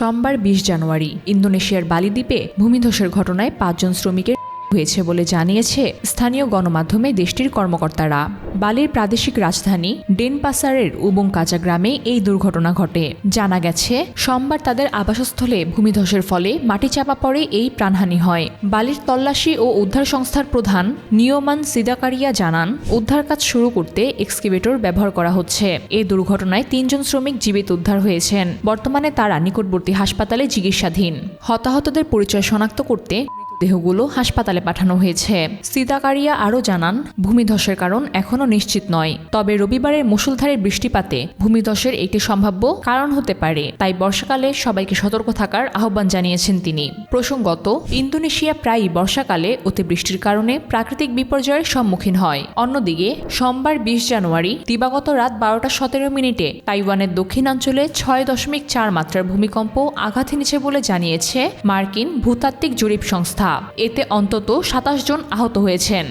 সোমবার বিশ জানুয়ারি। ইন্দোনেশিয়ার বালিদ্বীপে ভূমিধসের ঘটনায় পাঁচজন শ্রমিকের হয়েছে বলে জানিয়েছে স্থানীয় গণমাধ্যমে দেশটির কর্মকর্তারা। বালির প্রাদেশিক রাজধানী ডেনপাসারের উবং কাজা গ্রামে এই দুর্ঘটনা ঘটে। জানা গেছে, সোমবার তাদের আবাসস্থলে ভূমিধসের ফলে মাটি চাপা পড়ে এই প্রাণহানি হয়। বালির তল্লাশি ও উদ্ধার সংস্থার প্রধান নিয়মান সিদাকারিয়া জানান, উদ্ধার কাজ শুরু করতে এক্সকিভেটর ব্যবহার করা হচ্ছে। এই দুর্ঘটনায় তিনজন শ্রমিক জীবিত উদ্ধার হয়েছেন। বর্তমানে তারা নিকটবর্তী হাসপাতালে চিকিৎসাধীন। হতাহতদের পরিচয় শনাক্ত করতে দেহগুলো হাসপাতালে পাঠানো হয়েছে। সিদাকারিয়া আরও জানান, ভূমিধসের কারণ এখনও নিশ্চিত নয়। তবে রবিবারের মুষলধারে বৃষ্টিপাতে ভূমিধসের একটি সম্ভাব্য কারণ হতে পারে। তাই বর্ষাকালে সবাইকে সতর্ক থাকার আহ্বান জানিয়েছেন তিনি। প্রসঙ্গত, ইন্দোনেশিয়া প্রায়ই বর্ষাকালে অতিবৃষ্টির কারণে প্রাকৃতিক বিপর্যয়ের সম্মুখীন হয়। অন্যদিকে, সোমবার বিশ জানুয়ারি দিবাগত রাত বারোটা সতেরো মিনিটে তাইওয়ানের দক্ষিণাঞ্চলে ছয় দশমিক চার মাত্রার ভূমিকম্প আঘাত এনেছে বলে জানিয়েছে মার্কিন ভূতাত্ত্বিক জরিপ সংস্থা। এতে অন্তত সাতাশ জন আহত হয়েছেন।